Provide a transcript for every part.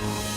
Bye.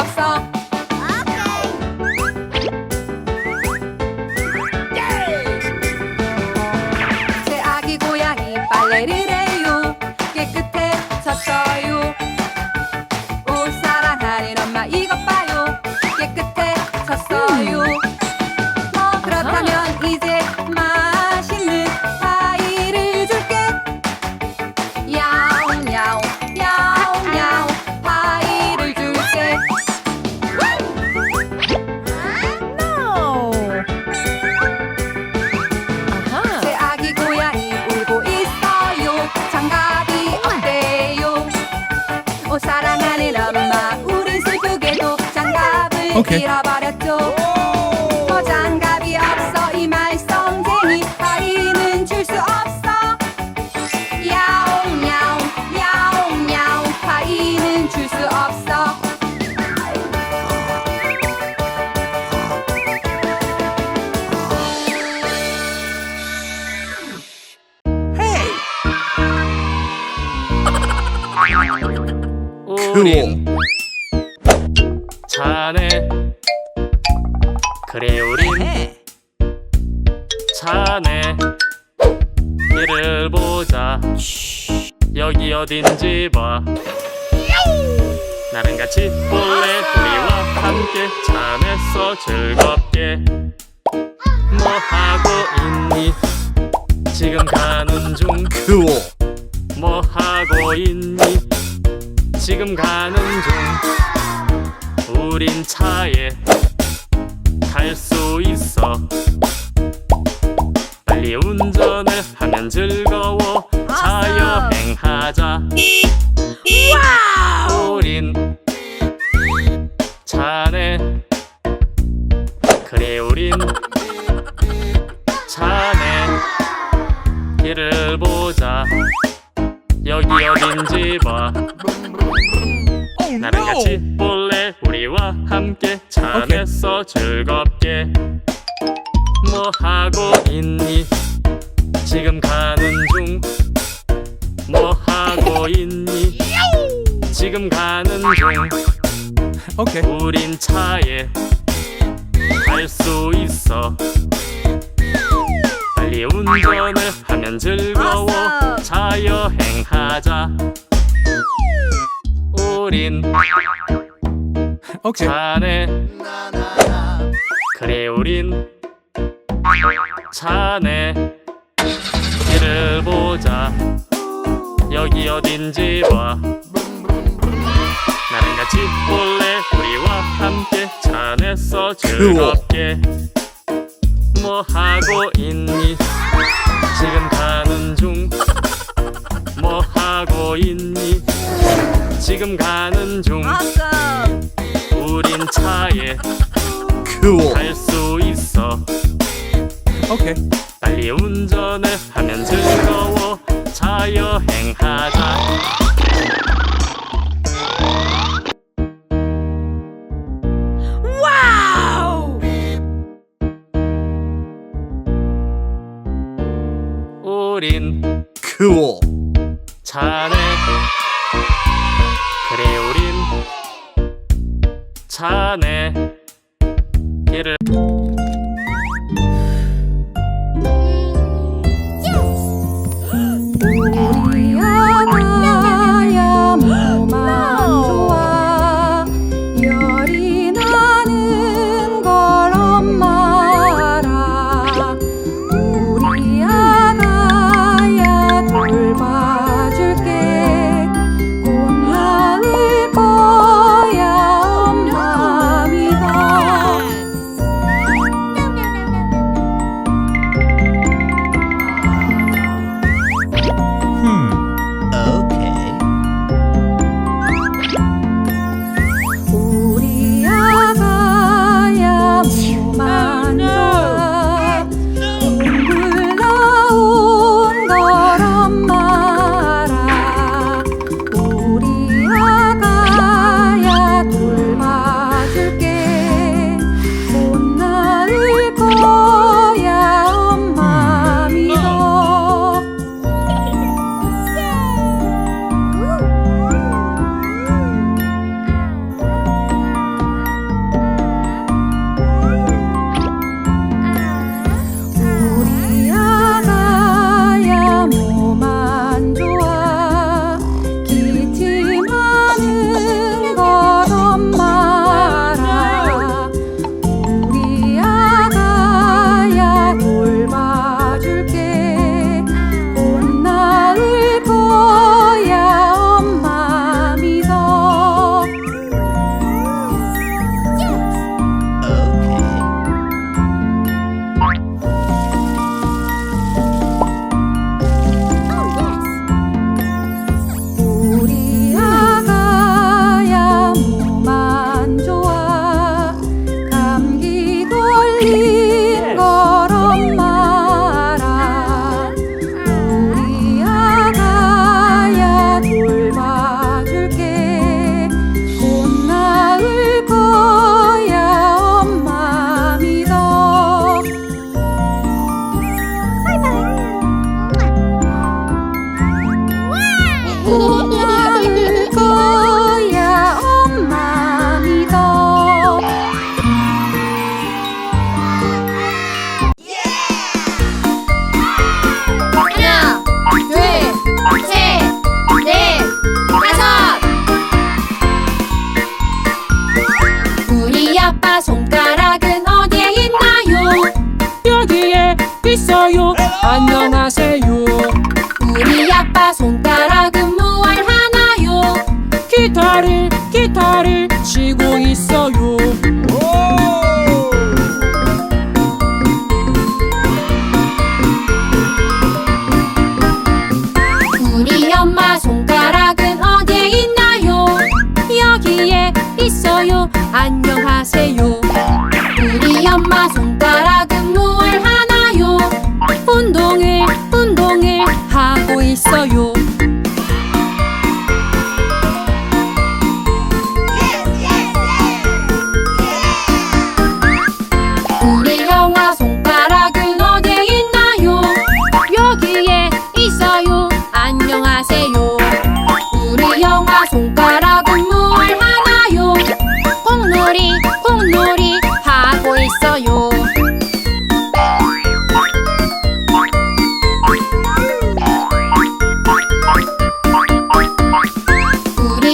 없어 Perché? Tira baretto 자네. 그래 우린 자네. 이를 보자. 여기 어딘지 봐. 나랑 같이 볼래? 우리와 함께 자네서 즐겁게. 뭐 하고 있니? 지금 가는 중. Cool. 뭐 하고 있니? 지금 가는 중. 우린 차에 갈수 있어. 빨리 운전을 하면 즐거워. 자여행하자. 우린 차네. 그래 우린 차네. 길을 보자. 여기 어딘지 봐. Oh 나랑 같이 볼 래 우리와 함께 차 오케이. 안에서 즐겁게. 뭐 하고 있니? 지금 가는 중. 뭐 하고 있니? 지금 가는 중. Okay. 우린 차에 갈 수 있어. 빨리 운전을 하면 즐거워. 자여행하자. 우린 Okay. 자네. 그래 우린 자네. 길을 보자. 여기 어딘지 봐. 나랑 같이 볼래 우리와 함께 차 안에서 즐겁게 뭐 하고 있니? 지금 가는 중 뭐 하고 있니? 지금 가는 중 우린 차에 cool. 갈 수 있어. 오케이 빨리 운전을 하면 즐거워. 자여행하자. 우린 cool. 잘해 젓가락은 뭘 하나요? 본도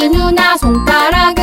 누나 손가락